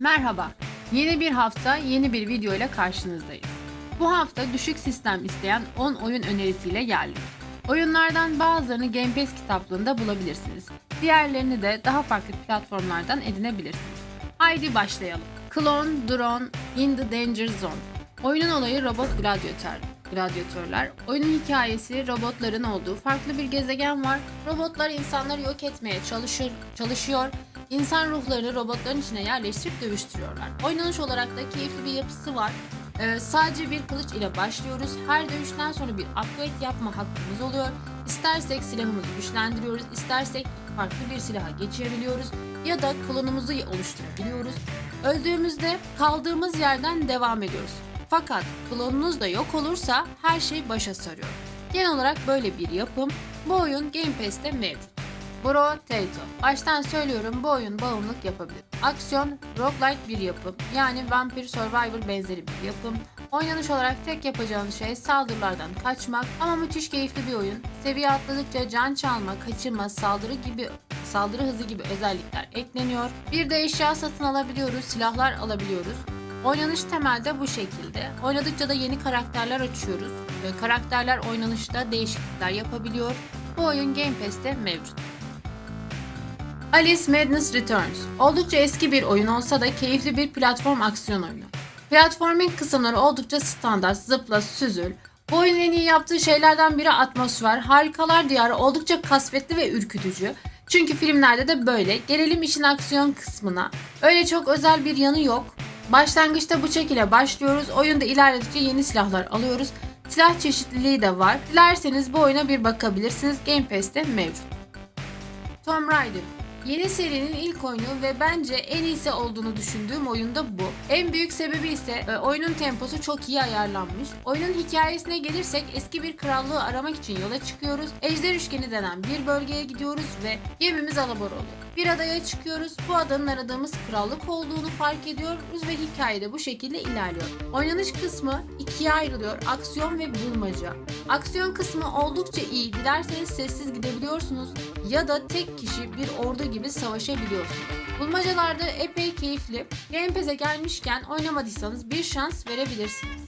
Merhaba. Yeni bir hafta, yeni bir video ile karşınızdayız. Bu hafta düşük sistem isteyen 10 oyun önerisiyle geldik. Oyunlardan bazılarını Game Pass kitaplığında bulabilirsiniz. Diğerlerini de daha farklı platformlardan edinebilirsiniz. Haydi başlayalım. Clone Drone in the Danger Zone. Oyunun olayı robot gladyatör. Gladyatörler. Oyunun hikayesi robotların olduğu farklı bir gezegen var. Robotlar insanları yok etmeye çalışır, çalışıyor. İnsan ruhlarını robotların içine yerleştirip dövüştürüyorlar. Oynanış olarak da keyifli bir yapısı var. Ee, sadece bir kılıç ile başlıyoruz. Her dövüşten sonra bir upgrade yapma hakkımız oluyor. İstersek silahımızı güçlendiriyoruz, istersek farklı bir silaha geçebiliyoruz ya da klonumuzu oluşturabiliyoruz. Öldüğümüzde kaldığımız yerden devam ediyoruz. Fakat klonunuz da yok olursa her şey başa sarıyor. Genel olarak böyle bir yapım. Bu oyun Game Pass'te mevcut. Bro Tato. Baştan söylüyorum bu oyun bağımlılık yapabilir. Aksiyon, roguelike bir yapım. Yani Vampire Survivor benzeri bir yapım. Oynanış olarak tek yapacağınız şey saldırılardan kaçmak ama müthiş keyifli bir oyun. Seviye atladıkça can çalma, kaçırma, saldırı gibi saldırı hızı gibi özellikler ekleniyor. Bir de eşya satın alabiliyoruz, silahlar alabiliyoruz. Oynanış temelde bu şekilde. Oynadıkça da yeni karakterler açıyoruz. Ve karakterler oynanışta değişiklikler yapabiliyor. Bu oyun Game Pass'te mevcut. Alice Madness Returns. Oldukça eski bir oyun olsa da keyifli bir platform aksiyon oyunu. Platforming kısımları oldukça standart, zıpla, süzül. Bu oyunun en iyi yaptığı şeylerden biri atmosfer. Harikalar diyarı oldukça kasvetli ve ürkütücü. Çünkü filmlerde de böyle. Gelelim işin aksiyon kısmına. Öyle çok özel bir yanı yok. Başlangıçta bıçak ile başlıyoruz. Oyunda ilerledikçe yeni silahlar alıyoruz. Silah çeşitliliği de var. Dilerseniz bu oyuna bir bakabilirsiniz. Game Pass'te mevcut. Tomb Raider. Yeni serinin ilk oyunu ve bence en iyisi olduğunu düşündüğüm oyun da bu. En büyük sebebi ise e, oyunun temposu çok iyi ayarlanmış. Oyunun hikayesine gelirsek eski bir krallığı aramak için yola çıkıyoruz. Ejder üçgeni denen bir bölgeye gidiyoruz ve gemimiz alabor oluyor. Bir adaya çıkıyoruz. Bu adanın aradığımız krallık olduğunu fark ediyoruz ve hikayede bu şekilde ilerliyor. Oynanış kısmı ikiye ayrılıyor. Aksiyon ve bulmaca. Aksiyon kısmı oldukça iyi. Dilerseniz sessiz gidebiliyorsunuz ya da tek kişi bir ordu gibi savaşabiliyorsunuz. Bulmacalarda epey keyifli. Game Pass'e gelmişken oynamadıysanız bir şans verebilirsiniz.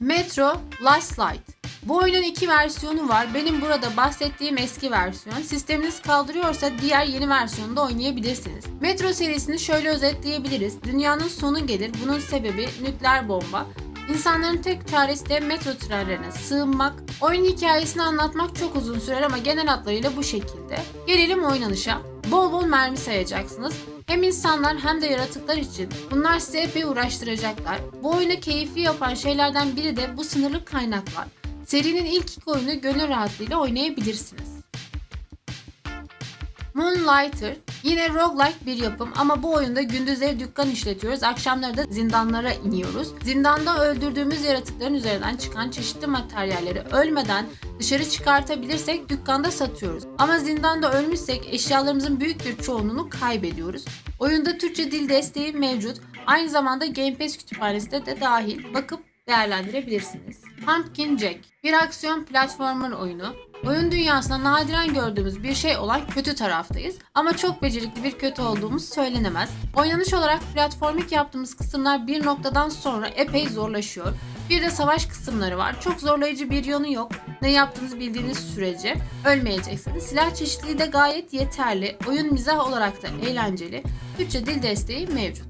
Metro Last Light bu oyunun iki versiyonu var. Benim burada bahsettiğim eski versiyon. Sisteminiz kaldırıyorsa diğer yeni versiyonu da oynayabilirsiniz. Metro serisini şöyle özetleyebiliriz. Dünyanın sonu gelir. Bunun sebebi nükleer bomba. İnsanların tek çaresi de metro trenlerine sığınmak. Oyun hikayesini anlatmak çok uzun sürer ama genel hatlarıyla bu şekilde. Gelelim oynanışa. Bol bol mermi sayacaksınız. Hem insanlar hem de yaratıklar için bunlar size epey uğraştıracaklar. Bu oyunu keyifli yapan şeylerden biri de bu sınırlı kaynaklar. Serinin ilk iki oyunu gönül rahatlığıyla oynayabilirsiniz. Moonlighter yine roguelike bir yapım ama bu oyunda gündüzleri dükkan işletiyoruz, akşamları da zindanlara iniyoruz. Zindanda öldürdüğümüz yaratıkların üzerinden çıkan çeşitli materyalleri ölmeden dışarı çıkartabilirsek dükkanda satıyoruz. Ama zindanda ölmüşsek eşyalarımızın büyük bir çoğunluğunu kaybediyoruz. Oyunda Türkçe dil desteği mevcut. Aynı zamanda Game Pass kütüphanesi de, de dahil. Bakıp değerlendirebilirsiniz. Pumpkin Jack bir aksiyon platformer oyunu. Oyun dünyasında nadiren gördüğümüz bir şey olan kötü taraftayız ama çok becerikli bir kötü olduğumuz söylenemez. Oynanış olarak platformik yaptığımız kısımlar bir noktadan sonra epey zorlaşıyor. Bir de savaş kısımları var. Çok zorlayıcı bir yanı yok. Ne yaptığınızı bildiğiniz sürece ölmeyeceksiniz. Silah çeşitliliği de gayet yeterli. Oyun mizah olarak da eğlenceli. Türkçe dil desteği mevcut.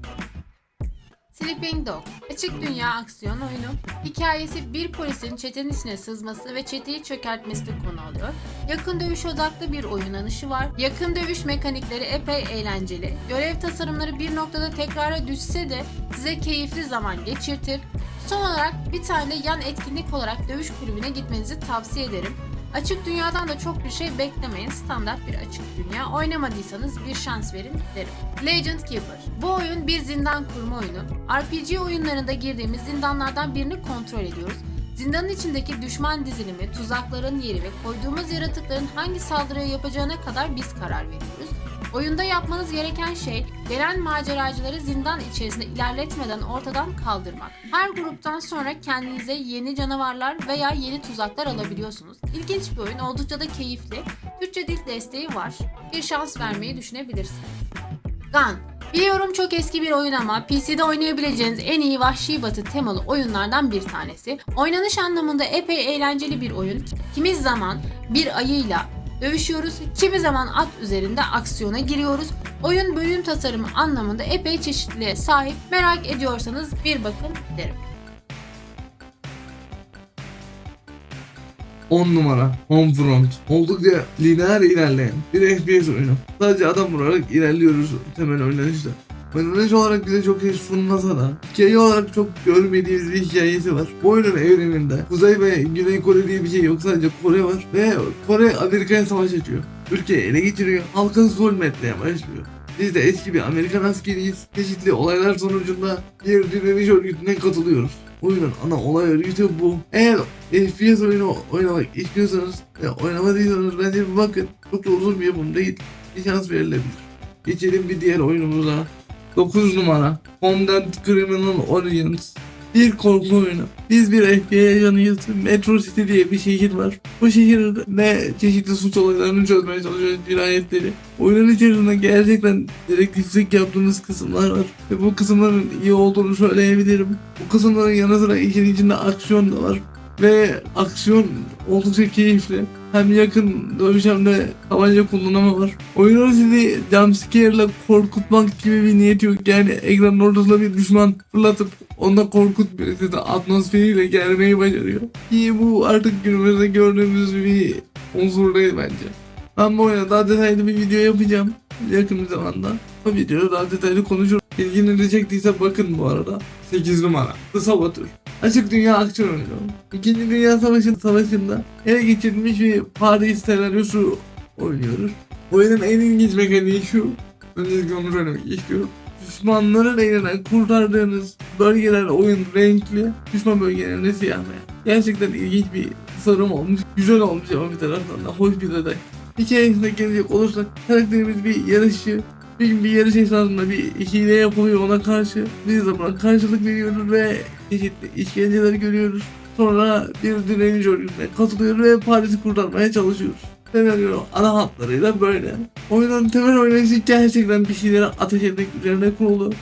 Sleeping Dog, açık dünya aksiyon oyunu. Hikayesi bir polisin çetenin içine sızması ve çeteyi çökertmesi de konu alıyor. Yakın dövüş odaklı bir oynanışı var. Yakın dövüş mekanikleri epey eğlenceli. Görev tasarımları bir noktada tekrara düşse de size keyifli zaman geçirtir. Son olarak bir tane yan etkinlik olarak dövüş kulübüne gitmenizi tavsiye ederim. Açık dünyadan da çok bir şey beklemeyin. Standart bir açık dünya. Oynamadıysanız bir şans verin derim. Legend Keeper. Bu oyun bir zindan kurma oyunu. RPG oyunlarında girdiğimiz zindanlardan birini kontrol ediyoruz. Zindanın içindeki düşman dizilimi, tuzakların yeri ve koyduğumuz yaratıkların hangi saldırıyı yapacağına kadar biz karar veriyoruz. Oyunda yapmanız gereken şey gelen maceracıları zindan içerisinde ilerletmeden ortadan kaldırmak. Her gruptan sonra kendinize yeni canavarlar veya yeni tuzaklar alabiliyorsunuz. İlginç bir oyun, oldukça da keyifli. Türkçe dil desteği var. Bir şans vermeyi düşünebilirsiniz. Gun Biliyorum çok eski bir oyun ama PC'de oynayabileceğiniz en iyi Vahşi Batı temalı oyunlardan bir tanesi. Oynanış anlamında epey eğlenceli bir oyun. Kimi zaman bir ayıyla dövüşüyoruz, kimi zaman at üzerinde aksiyona giriyoruz. Oyun bölüm tasarımı anlamında epey çeşitliliğe sahip. Merak ediyorsanız bir bakın derim. 10 numara Homefront oldukça lineer ilerleyen bir FPS oyunu. Sadece adam vurarak ilerliyoruz temel oynanışta. Oynanış olarak bize çok şey sunmasa da hikaye olarak çok görmediğimiz bir hikayesi var. Bu oyunun evreninde Kuzey ve Güney Kore diye bir şey yok sadece Kore var ve Kore Amerika'ya savaş açıyor. Ülkeyi ele geçiriyor. Halkın zulmetmeye başlıyor. Biz de eski bir Amerikan askeriyiz. Çeşitli olaylar sonucunda bir direniş örgütüne katılıyoruz. Oyunun ana olay örgütü bu. Eğer FPS oyunu oynamak istiyorsanız ve oynamadıysanız bence bir bakın. Çok da uzun bir yapım değil. Bir şans verilebilir. Geçelim bir diğer oyunumuza. 9 numara. Homeland Criminal Origins. Bir korku oyunu. Biz bir FBI ajanıyız. Metro City diye bir şehir var. Bu şehirde çeşitli suç olaylarını çözmeye çalışıyoruz. Cinayetleri. Oyunun içerisinde gerçekten dedektiflik yaptığımız kısımlar var. Ve bu kısımların iyi olduğunu söyleyebilirim. Bu kısımların yanı sıra işin içinde aksiyon da var. Ve aksiyon oldukça keyifli. Hem yakın dövüş hem de tabanca kullanımı var. Oyunun sizi jumpscare ile korkutmak gibi bir niyeti yok. Yani ekranın ortasına bir düşman fırlatıp onunla korkutmuyor. Sizi atmosferiyle germeyi başarıyor. Ki bu artık günümüzde gördüğümüz bir unsur değil bence. Ben bu oyuna daha detaylı bir video yapacağım yakın bir zamanda. O videoda daha detaylı konuşurum. İlginizi çektiyse bakın bu arada. 8 numara. The Saboteur. Açık dünya aksiyon oyunu. İkinci Dünya Savaşı savaşında ele geçirilmiş bir Paris senaryosu oynuyoruz. Oyunun en ilginç mekaniği şu. Öncelikle onu söylemek istiyorum. Düşmanların elinden kurtardığınız bölgeler oyun renkli, düşman bölgelerinde siyah beyaz. Gerçekten ilginç bir tasarım olmuş, güzel olmuş ama bir taraftan da hoş bir detay. Hikayesine gelecek olursak karakterimiz bir yarışçı. Bir bir yarış esnasında bir hile yapılıyor ona karşı. Biz de buna karşılık veriyoruz ve çeşitli işkenceler görüyoruz. Sonra bir direniş örgütüne katılıyoruz ve Paris'i kurtarmaya çalışıyoruz. Senaryo ana hatlarıyla böyle. Oyunun temel oynayışı gerçekten bir şeylere ateş etmek üzerine kurulu.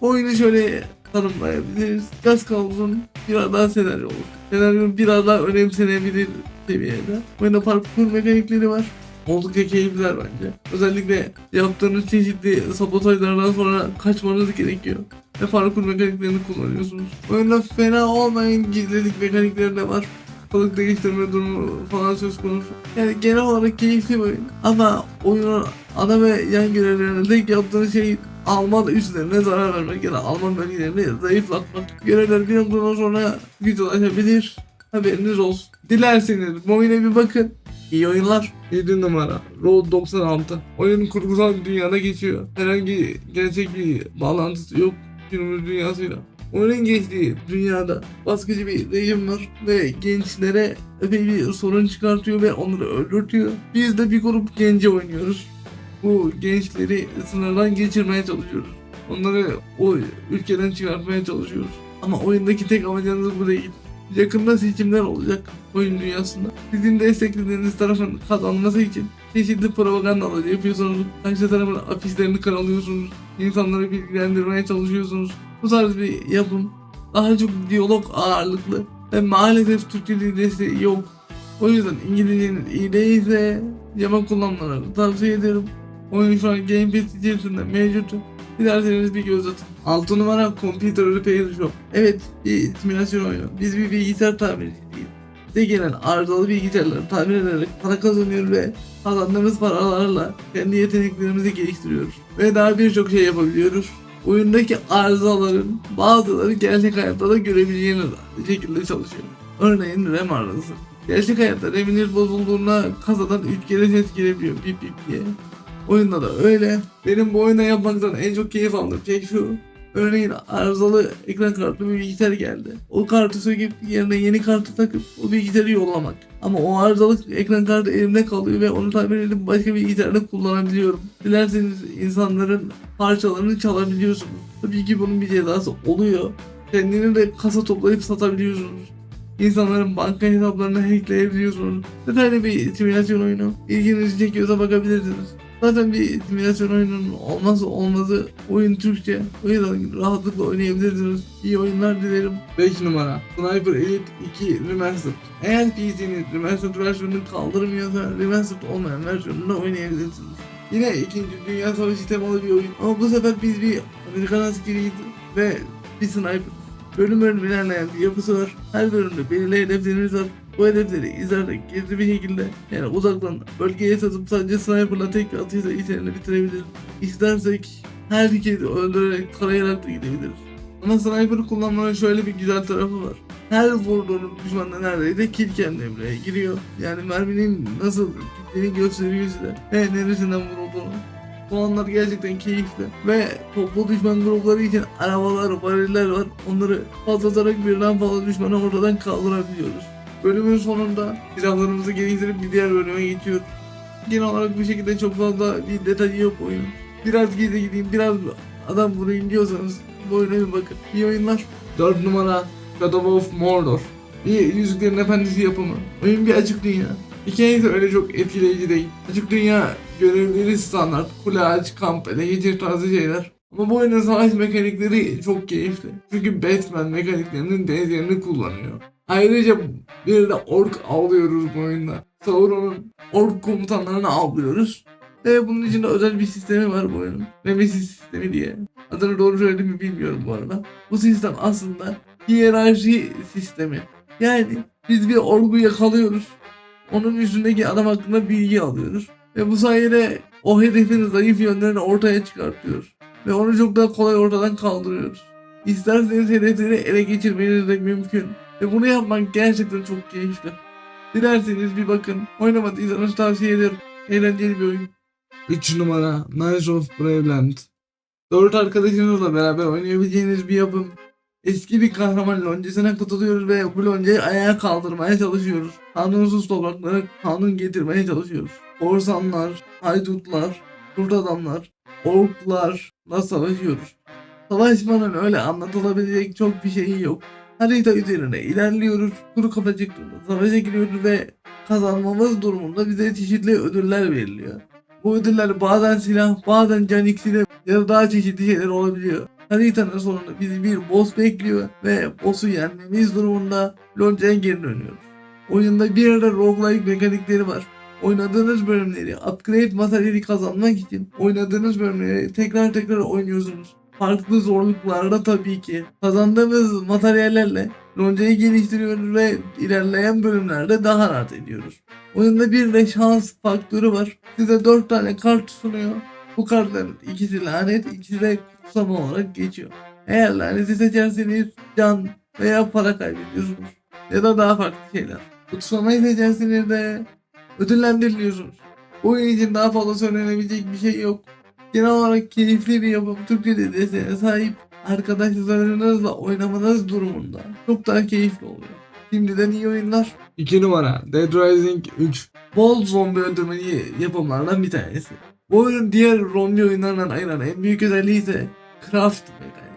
Oyunu şöyle tanımlayabiliriz. Gaz kavusun biraz daha senaryo olur. Senaryo biraz daha önemsenebilir seviyede. Oyunda parkur mekanikleri var. Oldukça keyifliler bence. Özellikle yaptığınız çeşitli sabotajlardan sonra kaçmanız gerekiyor. Ve parkur mekaniklerini kullanıyorsunuz. Oyunda fena olmayan gizlilik mekanikleri de var. Balık değiştirme durumu falan söz konusu. Yani genel olarak keyifli bir oyun. Ama oyunun ana ve yan görevlerinde tek yaptığınız şey Alman üslerine zarar vermek yani Alman bölgelerini zayıflatmak. Görevler bir noktadan sonra güçleşebilir. Haberiniz olsun. Dilerseniz bu bir bakın. İyi oyunlar. 7 numara. Road 96. Oyun kurgusal bir dünyada geçiyor. Herhangi gerçek bir bağlantısı yok günümüz dünyasıyla. Oyunun geçtiği dünyada baskıcı bir rejim var ve gençlere epey bir sorun çıkartıyor ve onları öldürtüyor. Biz de bir grup genci oynuyoruz. Bu gençleri sınırdan geçirmeye çalışıyoruz. Onları o ülkeden çıkartmaya çalışıyoruz. Ama oyundaki tek amacınız bu değil. Yakında seçimler olacak oyun dünyasında. Sizin desteklediğiniz tarafın kazanması için çeşitli propagandalar yapıyorsunuz. Karşı tarafın afişlerini karalıyorsunuz. İnsanları bilgilendirmeye çalışıyorsunuz. Bu tarz bir yapım. Daha çok diyalog ağırlıklı. Ve maalesef Türkçe dil desteği yok. O yüzden İngilizcenin iyi değilse yama kullanmalarını tavsiye ederim. Oyun şu an Game Pass içerisinde mevcut. Dilerseniz bir göz atın. 6 numara Computer Repair Shop. Evet bir simülasyon oyunu. Biz bir bilgisayar tamircisiyiz. Bize gelen arızalı bilgisayarları tamir ederek para kazanıyor ve kazandığımız paralarla kendi yeteneklerimizi geliştiriyoruz. Ve daha birçok şey yapabiliyoruz. Oyundaki arızaların bazıları gerçek hayatta da görebileceğiniz şekilde çalışıyor. Örneğin RAM arızası. Gerçek hayatta RAM'iniz bozulduğunda kasadan 3 kere ses gelebiliyor bip bip diye. Oyunda da öyle. Benim bu oyunda yapmaktan en çok keyif aldığım şey şu. Örneğin arızalı ekran kartlı bir bilgisayar geldi. O kartı söküp yerine yeni kartı takıp o bilgisayarı yollamak. Ama o arızalı ekran kartı elimde kalıyor ve onu tamir edip başka bir bilgisayarda kullanabiliyorum. Dilerseniz insanların parçalarını çalabiliyorsunuz. Tabii ki bunun bir cezası oluyor. Kendini de kasa toplayıp satabiliyorsunuz. İnsanların banka hesaplarını hackleyebiliyorsunuz. Detaylı bir simülasyon oyunu. İlginizi çekiyorsa bakabilirsiniz. Zaten bir simülasyon oyununun olmazsa olmazı oyun Türkçe. O yüzden rahatlıkla oynayabilirsiniz. İyi oyunlar dilerim. 5 numara Sniper Elite 2 Remastered. Eğer PC'niz Remastered versiyonunu kaldırmıyorsa Remastered olmayan versiyonunu oynayabilirsiniz. Yine 2. Dünya Savaşı temalı bir oyun. Ama bu sefer biz bir Amerikan askeriyiz ve bir sniper. Bölüm bölüm ilerleyen bir yapısı var. Her bölümde belirli hedeflerimiz var. Bu hedefleri izlerek gizli bir şekilde yani uzaktan bölgeye satıp sadece sniperla tek bir atışla içerini bitirebiliriz. İstersek herkesi öldürerek tarayarak da gidebiliriz. Ama sniper kullanmanın şöyle bir güzel tarafı var. Her vurduğunuz düşmanda neredeyse kill cam devreye giriyor. Yani merminin nasıl gittiğini gösteriyor size. Ve neresinden vurulduğunu. Bu anlar gerçekten keyifli. Ve toplu düşman grupları için arabalar, variller var. Onları patlatarak birden fazla düşmanı ortadan kaldırabiliyoruz. Bölümün sonunda silahlarımızı geliştirip bir diğer bölüme geçiyoruz. Genel olarak bu şekilde çok fazla bir detayı yok oyunun. Biraz gizli gideyim, biraz adam vurayım diyorsanız bu oyuna bir bakın. İyi oyunlar. 4 numara Shadow of Mordor. Bir Yüzüklerin Efendisi yapımı. Oyun bir açık dünya. Hikayesi öyle çok etkileyici değil. Açık dünya görevleri standart, kule aç, kamp, ele geçir tarzı şeyler. Ama bu oyunun savaş mekanikleri çok keyifli. Çünkü Batman mekaniklerinin benzerini kullanıyor. Ayrıca bir de ork avlıyoruz bu oyunda. Sauron'un ork komutanlarını avlıyoruz. Ve bunun içinde özel bir sistemi var bu oyunun. Nemesis sistemi diye. Adını doğru söyledim mi bilmiyorum bu arada. Bu sistem aslında hiyerarşi sistemi. Yani biz bir orgu yakalıyoruz. Onun üstündeki adam hakkında bilgi alıyoruz. Ve bu sayede o hedefin zayıf yönlerini ortaya çıkartıyoruz. Ve onu çok daha kolay ortadan kaldırıyoruz. İsterseniz hedefleri ele geçirmeniz de mümkün. Ve bunu yapmak gerçekten çok keyifli. Dilerseniz bir bakın. Oynamadıysanız tavsiye ederim. Eğlenceli bir oyun. 3 numara Knights of Braveland. 4 arkadaşınızla beraber oynayabileceğiniz bir yapım. Eski bir kahraman loncasına katılıyoruz ve bu loncayı ayağa kaldırmaya çalışıyoruz. Kanunsuz topraklara kanun getirmeye çalışıyoruz. Korsanlar, haydutlar, kurt adamlar, orklarla savaşıyoruz. Savaşmanın öyle anlatılabilecek çok bir şeyi yok. Harita üzerine ilerliyoruz, kuru kapacıklarla savaşa giriyoruz ve kazanmamız durumunda bize çeşitli ödüller veriliyor. Bu ödüller bazen silah, bazen can iksiri ya da daha çeşitli şeyler olabiliyor. Haritanın sonunda bizi bir boss bekliyor ve boss'u yenmemiz durumunda loncaya geri dönüyoruz. Oyunda bir de roguelike mekanikleri var. Oynadığınız bölümleri upgrade materyali kazanmak için oynadığınız bölümleri tekrar tekrar oynuyorsunuz. Farklı zorluklarda tabii ki. Kazandığımız materyallerle loncayı geliştiriyoruz ve ilerleyen bölümlerde daha rahat ediyoruz. Oyunda bir de şans faktörü var. Size 4 tane kart sunuyor. Bu kartların ikisi lanet, ikisi de kutsama olarak geçiyor. Eğer laneti seçerseniz can veya para kaybediyorsunuz. Ya da daha farklı şeyler. Kutsamayı seçerseniz de ödüllendiriliyorsunuz. Oyun için daha fazla söylenebilecek bir şey yok. Genel olarak keyifli bir yapım Türkçe dedesine sahip arkadaşlarınızla oynamanız durumunda çok daha keyifli oluyor. Şimdiden iyi oyunlar. 2 numara Dead Rising 3 Bol zombi öldürmeli yapımlardan bir tanesi. Bu oyunun diğer zombi oyunlarından ayıran en büyük özelliği ise craft mekaniği.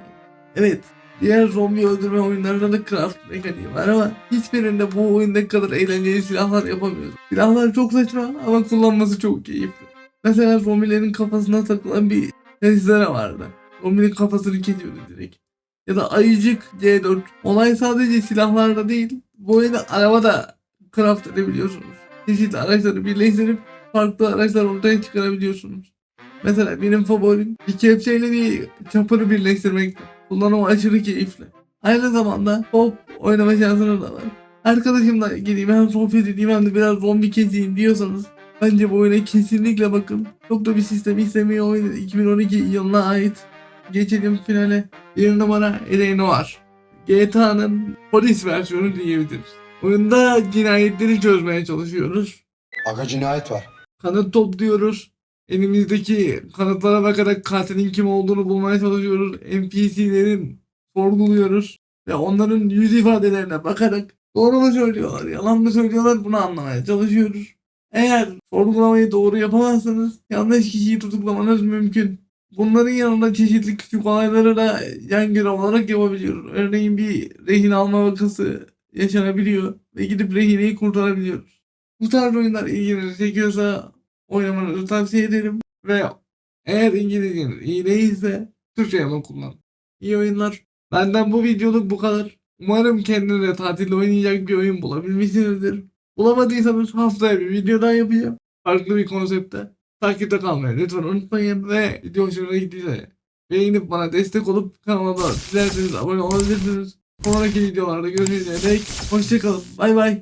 Evet, diğer zombi öldürme oyunlarında da craft mekaniği var ama hiçbirinde bu oyundaki kadar eğlenceli silahlar yapamıyoruz. Silahlar çok saçma ama kullanması çok keyifli. Mesela zombilerin kafasına takılan bir testere vardı. Zombinin kafasını kesiyordu direkt. Ya da ayıcık C4. Olay sadece silahlarda değil, bu oyunda araba da craft edebiliyorsunuz. Çeşitli araçları birleştirip farklı araçlar ortaya çıkarabiliyorsunuz. Mesela benim favorim bir kepçeyle bir çapını birleştirmek. Kullanım aşırı keyifli. Aynı zamanda hop oynama şansınız da var. Arkadaşımla geleyim hem sohbet edeyim hem de biraz zombi keseyim diyorsanız bence bu oyuna kesinlikle bakın. Çok da bir sistem istemiyor oyun 2012 yılına ait. Geçelim finale. Bir numara Elena var. GTA'nın polis versiyonu diyebiliriz. Oyunda cinayetleri çözmeye çalışıyoruz. Aga cinayet var. Kanıt topluyoruz. Elimizdeki kanıtlara bakarak katilin kim olduğunu bulmaya çalışıyoruz. NPC'lerin sorguluyoruz. Ve onların yüz ifadelerine bakarak doğru mu söylüyorlar, yalan mı söylüyorlar bunu anlamaya çalışıyoruz. Eğer sorgulamayı doğru yapamazsanız yanlış kişiyi tutuklamanız mümkün. Bunların yanında çeşitli küçük olayları da yan görev olarak yapabiliyoruz. Örneğin bir rehin alma vakası yaşanabiliyor ve gidip rehineyi kurtarabiliyoruz. Bu tarz oyunlar ilginizi çekiyorsa oynamanızı tavsiye ederim. Ve eğer İngilizceniz iyi değilse Türkçe hemen kullan. İyi oyunlar. Benden bu videoluk bu kadar. Umarım kendine tatilde oynayacak bir oyun bulabilmişsinizdir. Bulamadıysanız haftaya bir video daha yapacağım. Farklı bir konsepte. Takipte kalmayı lütfen unutmayın ve video hoşuna gittiyse beğenip bana destek olup kanalıma dilerseniz abone olabilirsiniz. Sonraki videolarda dek hoşçakalın. Bay bay.